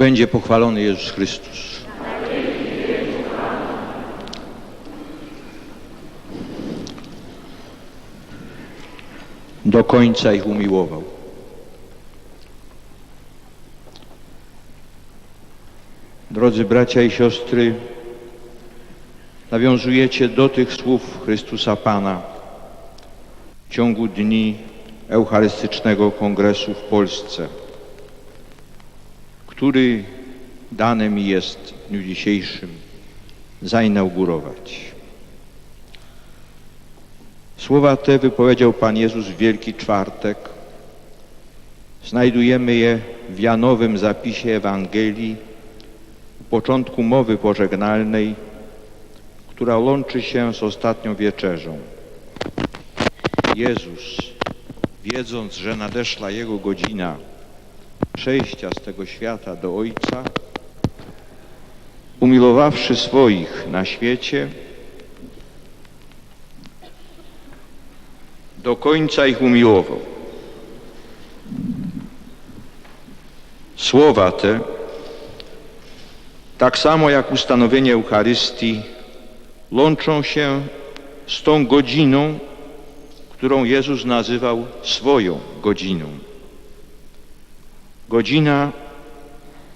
będzie pochwalony Jezus Chrystus. Do końca ich umiłował. Drodzy bracia i siostry, nawiązujecie do tych słów Chrystusa Pana w ciągu dni Eucharystycznego Kongresu w Polsce, który dane mi jest w dniu dzisiejszym zainaugurować. Słowa te wypowiedział Pan Jezus w Wielki Czwartek. Znajdujemy je w Janowym zapisie Ewangelii, u początku mowy pożegnalnej, która łączy się z ostatnią wieczerzą. Jezus, wiedząc, że nadeszła Jego godzina przejścia z tego świata do Ojca, umilowawszy swoich na świecie, do końca ich umiłował. Słowa te, tak samo jak ustanowienie Eucharystii, łączą się z tą godziną, którą Jezus nazywał swoją godziną. Godzina,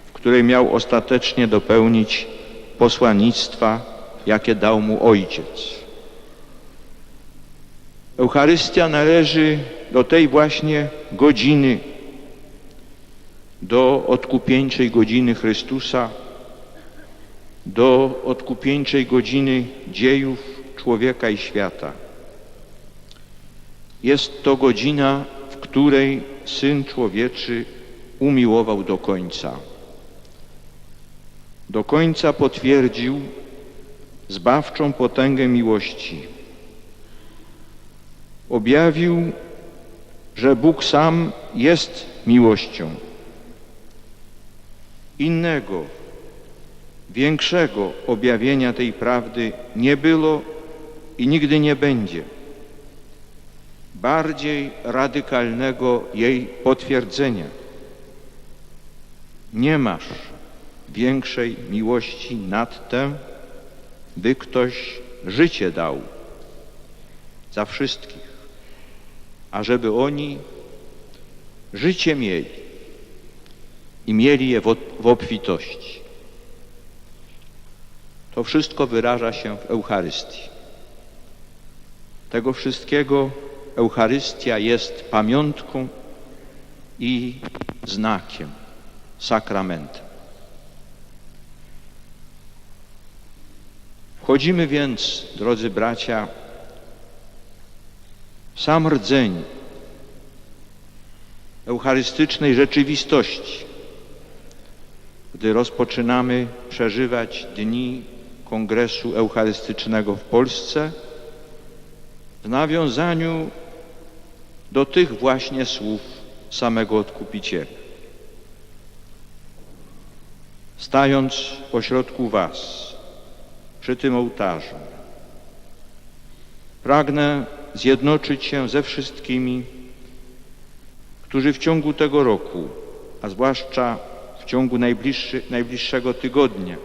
w której miał ostatecznie dopełnić posłannictwa, jakie dał mu Ojciec. Eucharystia należy do tej właśnie godziny, do odkupieńczej godziny Chrystusa, do odkupieńczej godziny dziejów człowieka i świata. Jest to godzina, w której Syn Człowieczy umiłował do końca. Do końca potwierdził zbawczą potęgę miłości. Objawił, że Bóg sam jest miłością. Innego, większego objawienia tej prawdy nie było i nigdy nie będzie. Bardziej radykalnego jej potwierdzenia. Nie masz większej miłości nad tę, by ktoś życie dał za wszystkich, ażeby oni życie mieli i mieli je w obfitości. To wszystko wyraża się w Eucharystii. Tego wszystkiego Eucharystia jest pamiątką i znakiem, sakramentem. Wchodzimy więc, drodzy bracia, w sam rdzeń eucharystycznej rzeczywistości, gdy rozpoczynamy przeżywać dni Kongresu Eucharystycznego w Polsce w nawiązaniu do tych właśnie słów samego Odkupiciela. Stając pośrodku Was, przy tym ołtarzu, pragnę zjednoczyć się ze wszystkimi, którzy w ciągu tego roku, a zwłaszcza w ciągu najbliższego tygodnia,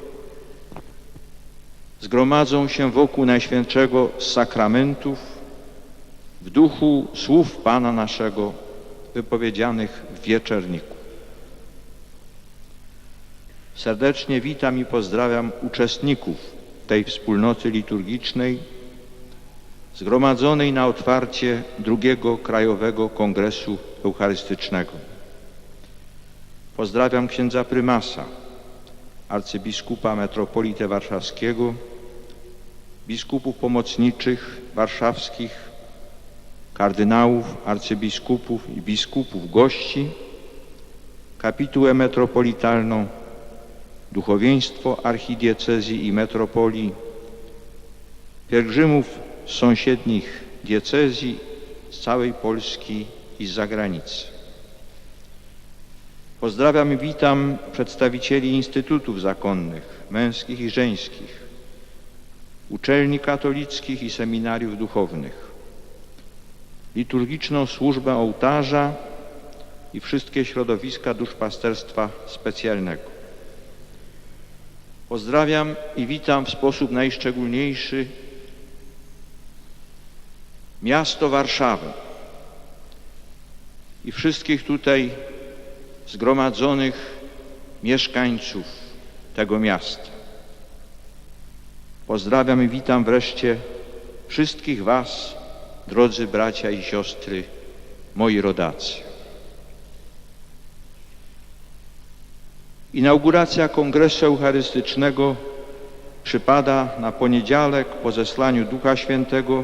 zgromadzą się wokół Najświętszego z sakramentów w duchu słów Pana naszego wypowiedzianych w wieczerniku. Serdecznie witam i pozdrawiam uczestników tej wspólnoty liturgicznej zgromadzonej na otwarcie drugiego Krajowego Kongresu Eucharystycznego. Pozdrawiam księdza prymasa, arcybiskupa metropolitę warszawskiego, biskupów pomocniczych warszawskich, kardynałów, arcybiskupów i biskupów gości, kapitułę metropolitalną, duchowieństwo archidiecezji i metropolii, pielgrzymów z sąsiednich diecezji, z całej Polski i z zagranicy. Pozdrawiam i witam przedstawicieli instytutów zakonnych, męskich i żeńskich, uczelni katolickich i seminariów duchownych, liturgiczną służbę ołtarza i wszystkie środowiska duszpasterstwa specjalnego. Pozdrawiam i witam w sposób najszczególniejszy miasto Warszawę i wszystkich tutaj zgromadzonych mieszkańców tego miasta. Pozdrawiam i witam wreszcie wszystkich Was, drodzy bracia i siostry, moi rodacy. Inauguracja Kongresu Eucharystycznego przypada na poniedziałek po zesłaniu Ducha Świętego,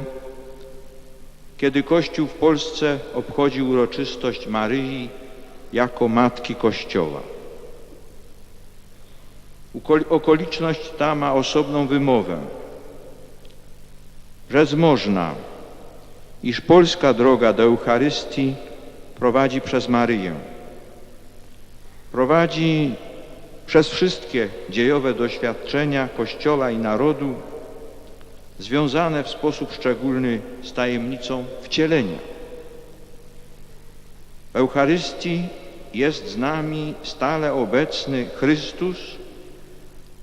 kiedy Kościół w Polsce obchodzi uroczystość Maryi jako Matki Kościoła. Okoliczność ta ma osobną wymowę. Rzec można, iż polska droga do Eucharystii prowadzi przez Maryję. Prowadzi przez wszystkie dziejowe doświadczenia Kościoła i narodu związane w sposób szczególny z tajemnicą wcielenia. W Eucharystii jest z nami stale obecny Chrystus,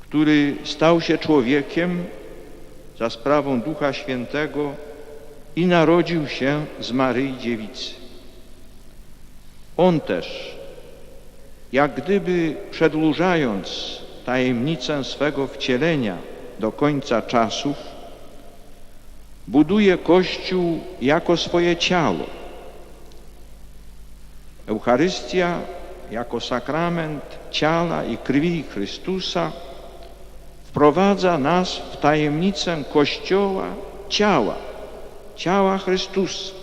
który stał się człowiekiem za sprawą Ducha Świętego i narodził się z Maryi Dziewicy. On też, jak gdyby przedłużając tajemnicę swego wcielenia do końca czasów, buduje Kościół jako swoje ciało. Eucharystia jako sakrament ciała i krwi Chrystusa wprowadza nas w tajemnicę Kościoła ciała, ciała Chrystusa,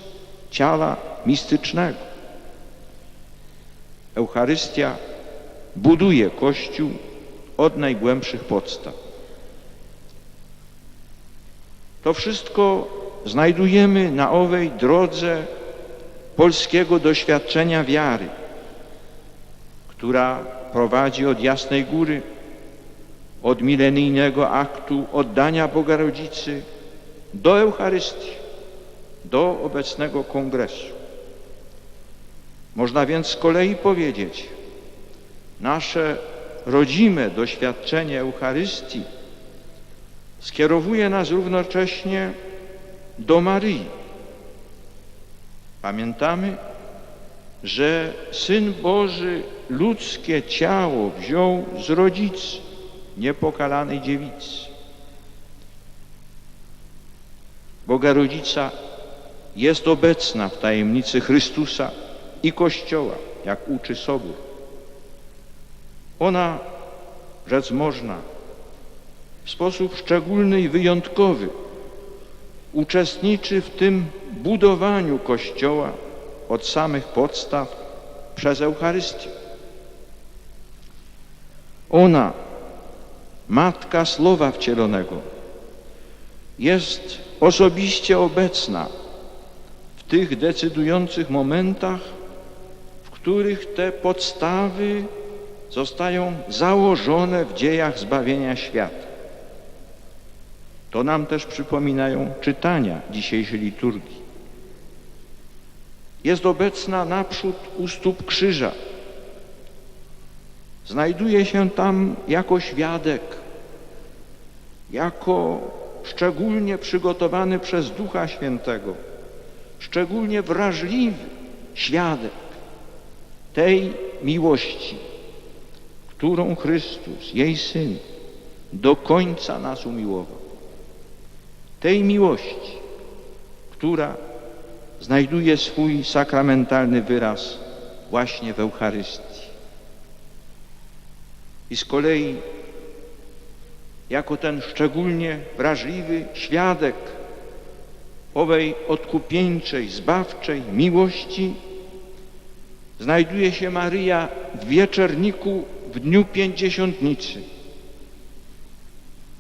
ciała mistycznego. Eucharystia buduje Kościół od najgłębszych podstaw. To wszystko znajdujemy na owej drodze polskiego doświadczenia wiary, która prowadzi od Jasnej Góry, od milenijnego aktu oddania Boga Rodzicy do Eucharystii, do obecnego kongresu. Można więc z kolei powiedzieć, nasze rodzime doświadczenie Eucharystii skierowuje nas równocześnie do Maryi. Pamiętamy, że Syn Boży ludzkie ciało wziął z rodzicy, niepokalanej dziewicy. Boga Rodzica jest obecna w tajemnicy Chrystusa i Kościoła, jak uczy Sobór. Ona, rzec można, w sposób szczególny i wyjątkowy uczestniczy w tym budowaniu Kościoła od samych podstaw przez Eucharystię. Ona, Matka Słowa Wcielonego, jest osobiście obecna w tych decydujących momentach, których te podstawy zostają założone w dziejach zbawienia świata. To nam też przypominają czytania dzisiejszej liturgii. Jest obecna naprzód u stóp krzyża. Znajduje się tam jako świadek, jako szczególnie przygotowany przez Ducha Świętego, szczególnie wrażliwy świadek tej miłości, którą Chrystus, jej Syn, do końca nas umiłował tej miłości, która znajduje swój sakramentalny wyraz właśnie w Eucharystii. I z kolei jako ten szczególnie wrażliwy świadek owej odkupieńczej, zbawczej miłości znajduje się Maryja w wieczerniku w dniu pięćdziesiątnicy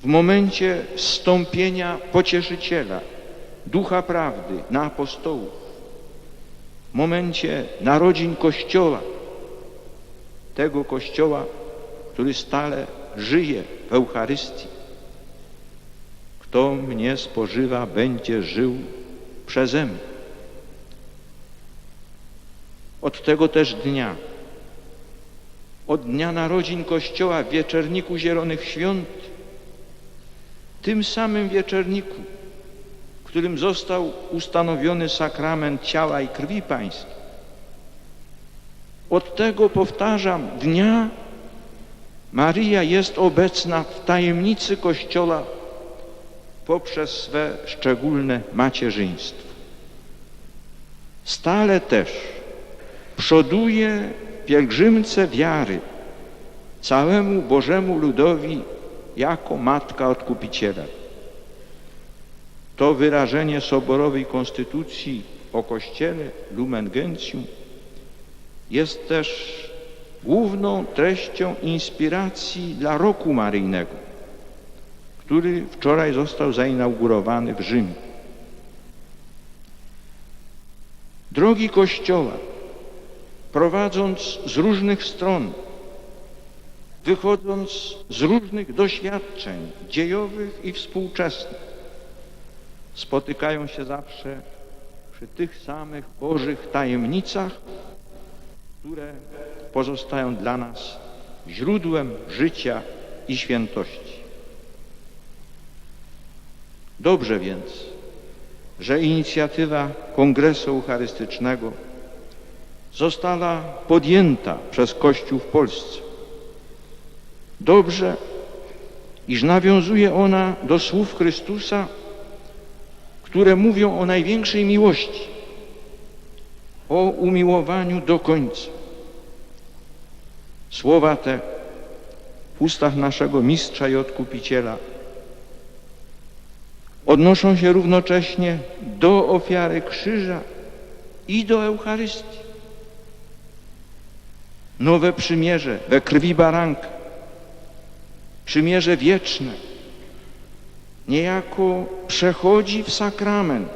w momencie wstąpienia pocieszyciela, ducha prawdy na apostołów, w momencie narodzin Kościoła, tego Kościoła, który stale żyje w Eucharystii. Kto mnie spożywa, będzie żył przeze mnie. Od tego też dnia, od dnia narodzin Kościoła w wieczerniku Zielonych Świąt, tym samym wieczerniku, w którym został ustanowiony sakrament ciała i krwi Pańskiej. Od tego, powtarzam, dnia Maryja jest obecna w tajemnicy Kościoła poprzez swe szczególne macierzyństwo. Stale też przoduje pielgrzymce wiary całemu Bożemu ludowi jako Matka Odkupiciela. To wyrażenie soborowej konstytucji o Kościele Lumen Gentium jest też główną treścią inspiracji dla roku maryjnego, który wczoraj został zainaugurowany w Rzymie. Drogi Kościoła, prowadząc z różnych stron, wychodząc z różnych doświadczeń dziejowych i współczesnych, spotykają się zawsze przy tych samych Bożych tajemnicach, które pozostają dla nas źródłem życia i świętości. Dobrze więc, że inicjatywa Kongresu Eucharystycznego została podjęta przez Kościół w Polsce. Dobrze, iż nawiązuje ona do słów Chrystusa, które mówią o największej miłości, o umiłowaniu do końca. Słowa te w ustach naszego Mistrza i Odkupiciela odnoszą się równocześnie do ofiary krzyża i do Eucharystii. Nowe przymierze we krwi baranka, przymierze wieczne, niejako przechodzi w sakrament.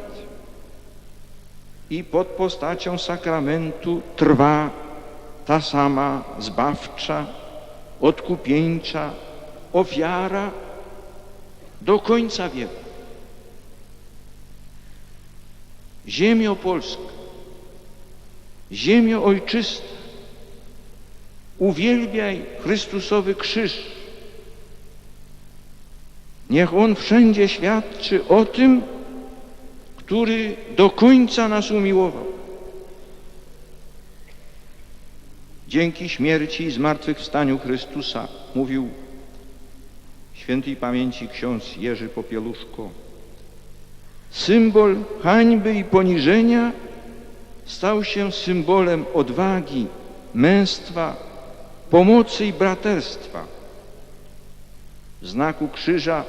I pod postacią sakramentu trwa ta sama zbawcza, odkupieńcza ofiara do końca wieku. Ziemio Polska, ziemio ojczysta, uwielbiaj Chrystusowy krzyż. Niech On wszędzie świadczy o tym, który do końca nas umiłował. Dzięki śmierci i zmartwychwstaniu Chrystusa, mówił świętej pamięci ksiądz Jerzy Popieluszko, symbol hańby i poniżenia stał się symbolem odwagi, męstwa, pomocy i braterstwa. W znaku krzyża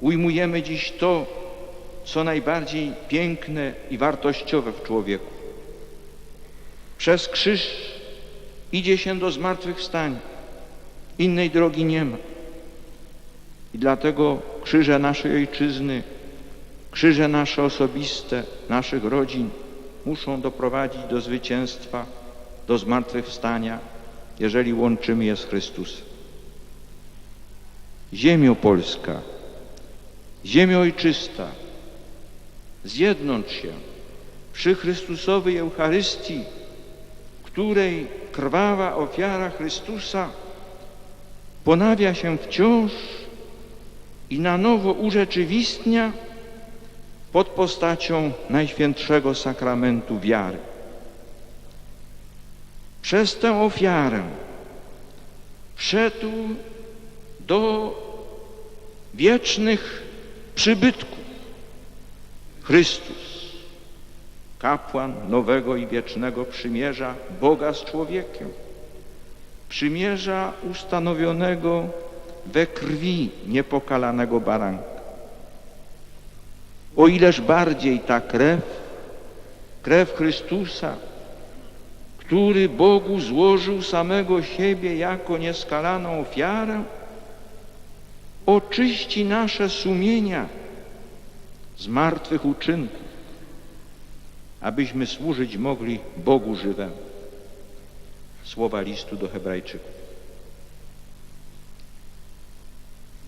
ujmujemy dziś to, co najbardziej piękne i wartościowe w człowieku. Przez krzyż idzie się do zmartwychwstania. Innej drogi nie ma. I dlatego krzyże naszej ojczyzny, krzyże nasze osobiste, naszych rodzin muszą doprowadzić do zwycięstwa, do zmartwychwstania, jeżeli łączymy je z Chrystusem. Ziemio Polska, ziemio ojczysta, zjednąć się przy Chrystusowej Eucharystii, której krwawa ofiara Chrystusa ponawia się wciąż i na nowo urzeczywistnia pod postacią Najświętszego Sakramentu wiary. Przez tę ofiarę wszedł do wiecznych przybytków Chrystus kapłan nowego i wiecznego przymierza Boga z człowiekiem, przymierza ustanowionego we krwi niepokalanego baranka. O ileż bardziej ta krew, krew Chrystusa, który Bogu złożył samego siebie jako nieskalaną ofiarę, oczyści nasze sumienia z martwych uczynków abyśmy służyć mogli Bogu żywemu. Słowa listu do Hebrajczyków.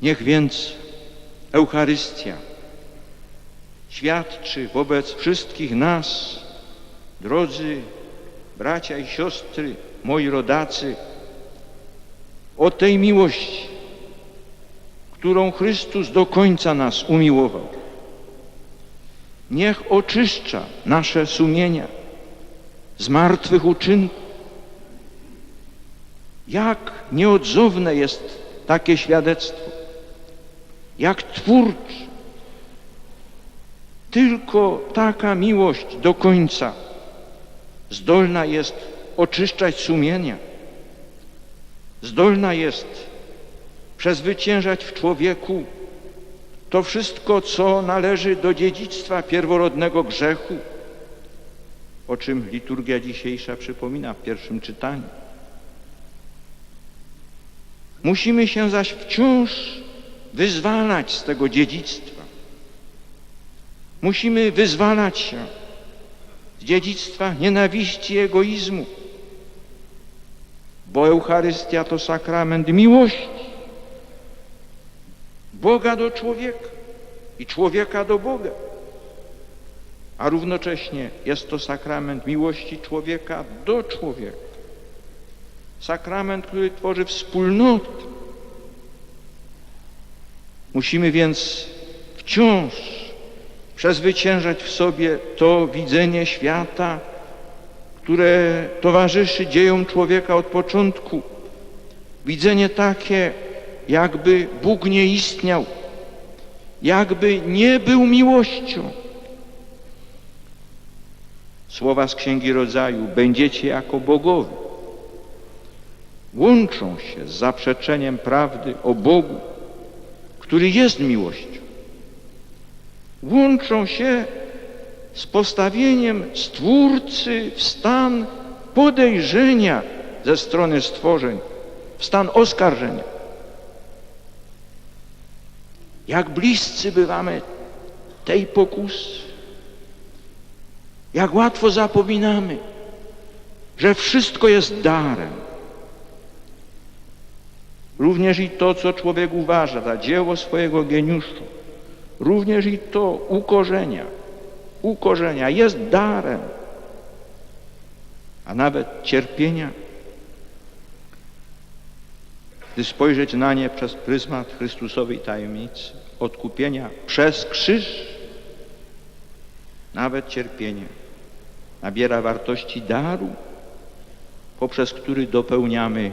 Niech więc Eucharystia świadczy wobec wszystkich nas, drodzy bracia i siostry, moi rodacy, o tej miłości, którą Chrystus do końca nas umiłował. Niech oczyszcza nasze sumienia z martwych uczynków. Jak nieodzowne jest takie świadectwo, jak twórcze. Tylko taka miłość do końca zdolna jest oczyszczać sumienia, zdolna jest przezwyciężać w człowieku to wszystko, co należy do dziedzictwa pierworodnego grzechu, o czym liturgia dzisiejsza przypomina w pierwszym czytaniu. Musimy się zaś wciąż wyzwalać z tego dziedzictwa. Musimy wyzwalać się dziedzictwa nienawiści egoizmu, bo Eucharystia to sakrament miłości Boga do człowieka i człowieka do Boga. A równocześnie jest to sakrament miłości człowieka do człowieka. Sakrament, który tworzy wspólnotę. Musimy więc wciąż przezwyciężać w sobie to widzenie świata, które towarzyszy dziejom człowieka od początku. Widzenie takie, jakby Bóg nie istniał, jakby nie był miłością. Słowa z Księgi Rodzaju, będziecie jako bogowie, łączą się z zaprzeczeniem prawdy o Bogu, który jest miłością. Łączą się z postawieniem Stwórcy w stan podejrzenia ze strony stworzeń, w stan oskarżenia. Jak bliscy bywamy tej pokusy, jak łatwo zapominamy, że wszystko jest darem. Również i to, co człowiek uważa za dzieło swojego geniuszu, również i to ukorzenia, ukorzenia jest darem, a nawet cierpienia. Gdy spojrzeć na nie przez pryzmat Chrystusowej tajemnicy, odkupienia przez krzyż, nawet cierpienie nabiera wartości daru, poprzez który dopełniamy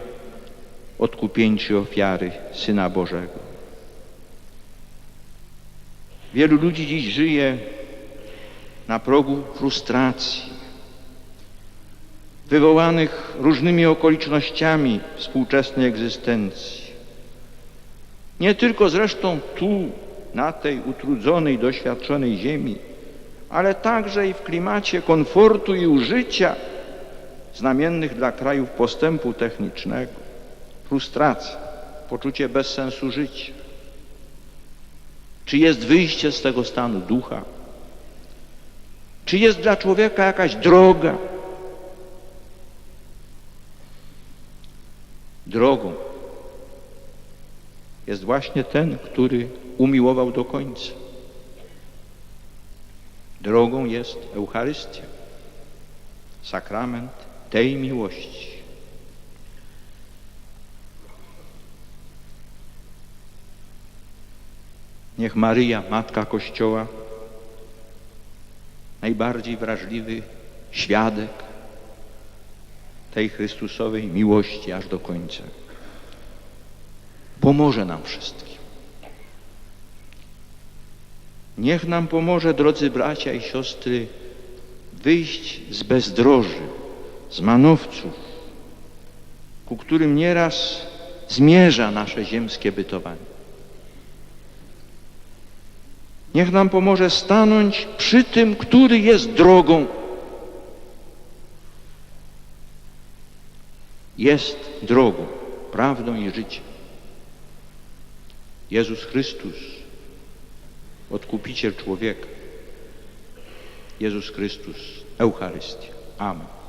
odkupieńcze ofiary Syna Bożego. Wielu ludzi dziś żyje na progu frustracji, wywołanych różnymi okolicznościami współczesnej egzystencji. Nie tylko zresztą tu, na tej utrudzonej, doświadczonej ziemi, ale także i w klimacie komfortu i użycia znamiennych dla krajów postępu technicznego. Frustracja, poczucie bezsensu życia. Czy jest wyjście z tego stanu ducha? Czy jest dla człowieka jakaś droga? Drogą jest właśnie ten, który umiłował do końca. Drogą jest Eucharystia, sakrament tej miłości. Niech Maryja, Matka Kościoła, najbardziej wrażliwy świadek tej Chrystusowej miłości aż do końca, pomoże nam wszystkim. Niech nam pomoże, drodzy bracia i siostry, wyjść z bezdroży, z manowców, ku którym nieraz zmierza nasze ziemskie bytowanie. Niech nam pomoże stanąć przy tym, który jest drogą. Jest drogą, prawdą i życiem. Jezus Chrystus, Odkupiciel człowieka. Jezus Chrystus, Eucharystia. Amen.